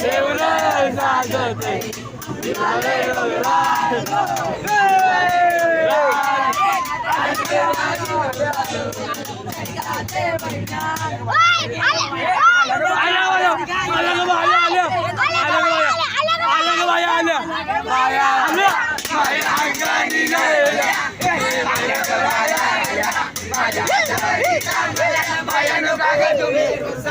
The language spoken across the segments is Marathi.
देवरे आल्या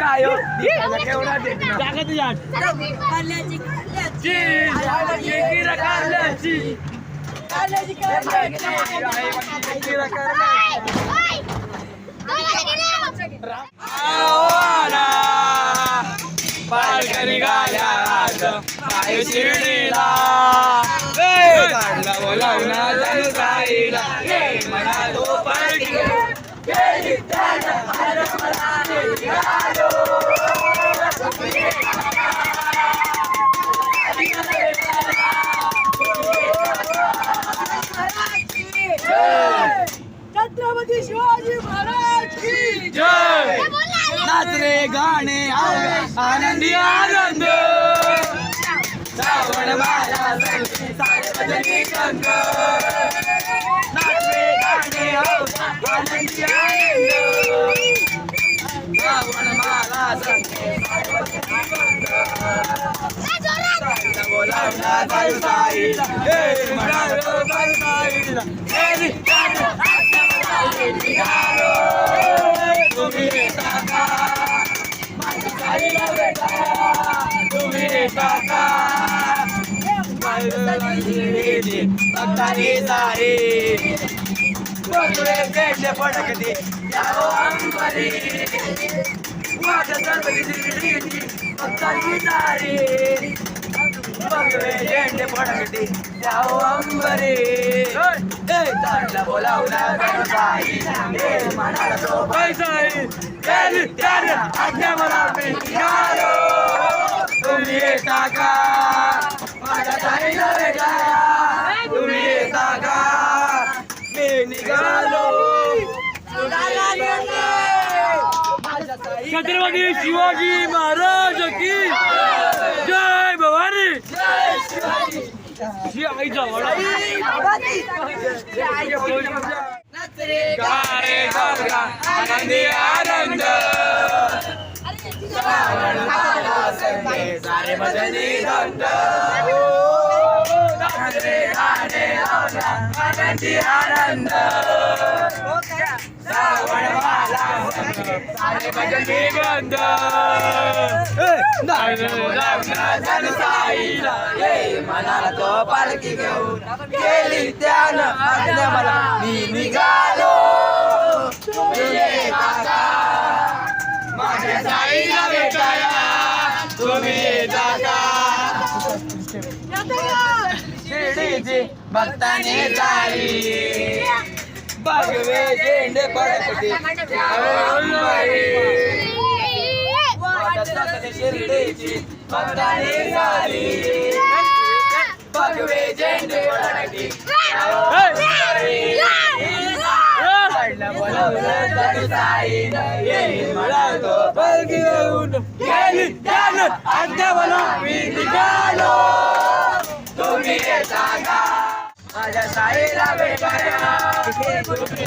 जायला गार बाया जायला गार बाया जायला गार निघाली नका काका यो केवढा जागा तुझ्या किरा कारल्याची आवारा पालकरी गाल्यात पाय शिर्डीला ए, काढला बोलावला जण साईला ए, म्हणा तो पालखी छत्रपती शिवाजी महाराज की जय नाच रे गाणे आवे आनंदी आनंद। श्रावण माझा संगी सारे भजनी संग नाच रे गाणे आवे आनंदी आनंद। श्रावण संगी पडकते यावो अंबरी माझ्या सर्व भक्तानी झेंडे फडकते यावो अंबरे चांगला बोलावला तो पैसाई त्याने आज्ञा मला मी निघालो तुम्ही येता का माझ्या भेटाया तुम्ही येता का मी निघालो छत्रपती शिवाजी महाराज की जय भवानी वडा गारे गरगा आनंदी सारे भजनी लावला आनंदी आनंद. जन साईला ये मनाला तो पालखी घेऊन गेली त्यानं आज्ञा मला मी निघालो तुम्ही येता का? माझ्या साईला भेटाया तुम्ही येता का शिर्डीची भक्ताने जाई बघवे झेंडे पडकते शिर्डीची भक्ताने जाई बघवे झेंडे पडकते तो पलकी घेऊन गेली त्यानं आज्ञा मला मी निघालो तुम्ही येता का माझ्या साईला भेटाया तुम्ही